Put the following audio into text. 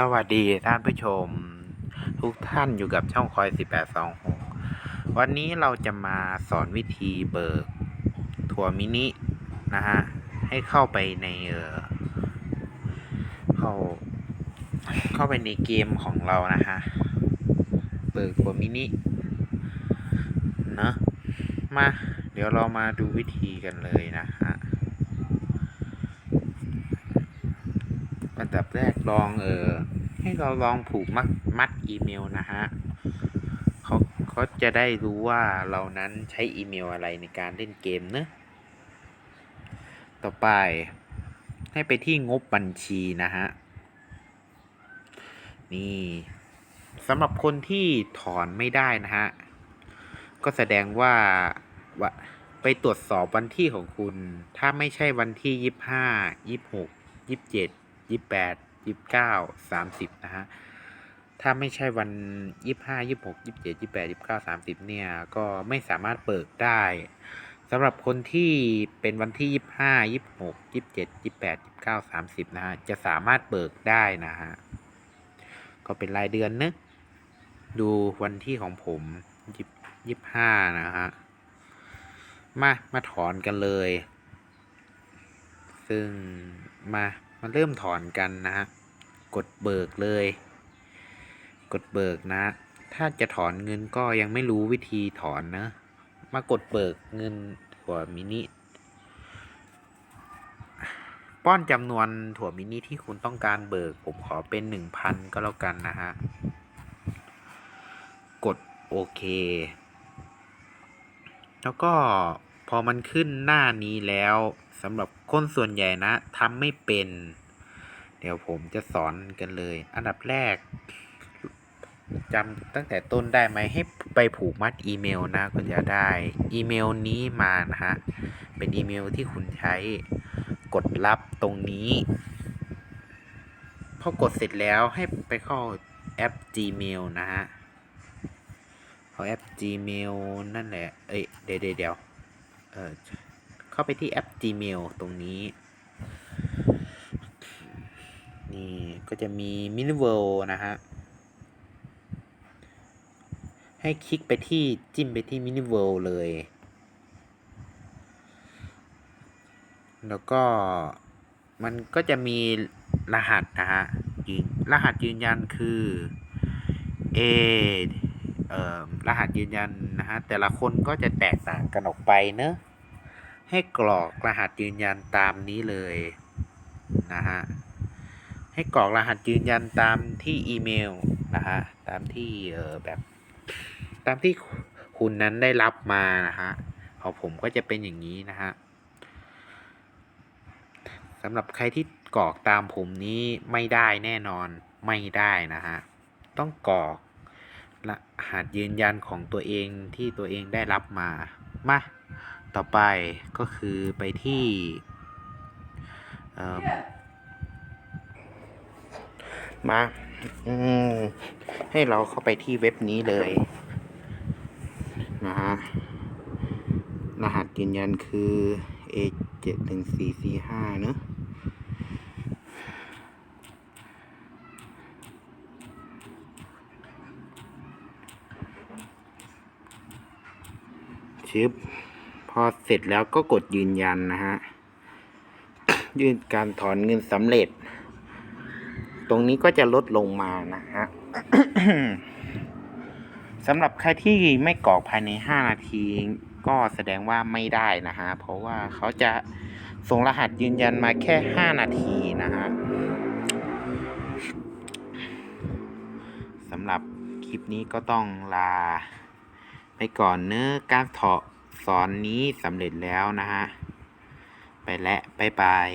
สวัสดีท่านผู้ชม ทุกท่านอยู่กับช่องคอย 1826 วันนี้เราจะมาสอนวิธีเบิกถั่วมินินะฮะ ให้เข้าไปในเออเข้า เข้าไปในเกมของเรานะฮะ เบิกถั่วมินิเนอะมา เดี๋ยวเรามาดูวิธีกันเลยนะฮะ อันดับแรกลองเออให้เราลองผูกมัดมัดอีเมลนะฮะเขาเขาจะได้รู้ว่าเรานั้นใช้อีเมลอะไรในการเล่นเกมเนอะต่อไปให้ไปที่งบบัญชีนะฮะ นี่สำหรับคนที่ถอนไม่ได้นะฮะ ก็แสดงว่าว่าไปตรวจสอบวันที่ของคุณ ถ้าไม่ใช่วันที่ยี่ห้ายี่หกยี่เจ็ด ยี่แปดยี่เก้าสามสิบนะฮะ ถ้าไม่ใช่วันยี่ห้ายี่หกยี่เจ็ดยี่แปดยี่เก้าสามสิบเนี่ย ก็ไม่สามารถเปิดได้สำหรับคนที่เป็นวันที่ยี่ห้ายี่หกยี่เจ็ดยี่แปดยี่เก้าสามสิบนะฮะ จะสามารถเบิกได้นะฮะ ก็เป็นรายเดือนเนะดูวันที่ของผมยี่ยี่ห้านะฮะ มา มาถอนกันเลย ซึ่งมา มาเริ่มถอนกันนะฮะ กดเบิกเลย กดเบิกนะ ถ้าจะถอนเงินก็ยังไม่รู้วิธีถอนนะ มากดเบิกเงินถั่วมินิ ป้อนจำนวนถั่วมินิที่คุณต้องการเบิก ผมขอเป็นหนึ่งพันก็แล้วกันนะฮะ กดโอเค แล้วก็พอมันขึ้นหน้านี้แล้ว สำหรับคนส่วนใหญ่นะทำไม่เป็น เดี๋ยวผมจะสอนกันเลย อันดับแรกจำตั้งแต่ต้นได้ไหมให้ไปผูกมัดอีเมลนะก็จะได้อีเมลนี้มานะฮะเป็นอีเมลที่คุณใช้กดรับตรงนี้พอกดเสร็จแล้วให้ไปเข้าแอป Gmail นะฮะเอาแอป Gmail นั่นแหละเอ้ยเดี๋ยวเดี๋ยวเดี๋ยวเออ เข้าไปที่แอป Gmail ตรงนี้ นี่ก็จะมี Mini World นะฮะ ให้คลิกไปที่จิ้มไปที่ Mini World เลย แล้วก็มันก็จะมีรหัสนะฮะยืนรหัสยืนยันคือ A เอ่อรหัสยืนยันนะฮะแต่ละคนก็จะแตกต่างกันออกไปเนอะ ให้กรอกรหัสยืนยันตามนี้เลยนะฮะให้กรอกรหัสยืนยันตามที่อีเมลนะฮะตามที่เออแบบ ตามที่คุณนั้นได้รับมานะฮะของผมก็จะเป็นอย่างนี้นะฮะสำหรับใครที่กรอกตามผมนี้ไม่ได้แน่นอนไม่ได้นะฮะต้องกรอกรหัสยืนยันของตัวเองที่ตัวเองได้รับมามา ต่อไปก็คือไปที่เอิ่มมาอให้เราเข้าไปที่เว็บนี้เลยนะฮะรหัสยืนยันคือ A เจ็ดหนึ่งสี่สี่ห้าเนอะชิป อเสร็จแล้วก็กดยืนยันนะฮะ ยืนการถอนเงินสำเร็จ ตรงนี้ก็จะลดลงมานะฮะสำหรับใครที่ไม่กรอกภายใน 5 นาที ก็แสดงว่าไม่ได้นะฮะ เพราะว่าเขาจะส่งรหัสยืนยันมาแค่ 5 นาทีนะฮะสำหรับคลิปนี้ก็ต้องลา ไปก่อนเนื้อะการถอ สอนนี้สำเร็จแล้วนะฮะ ไปและบ๊ายบาย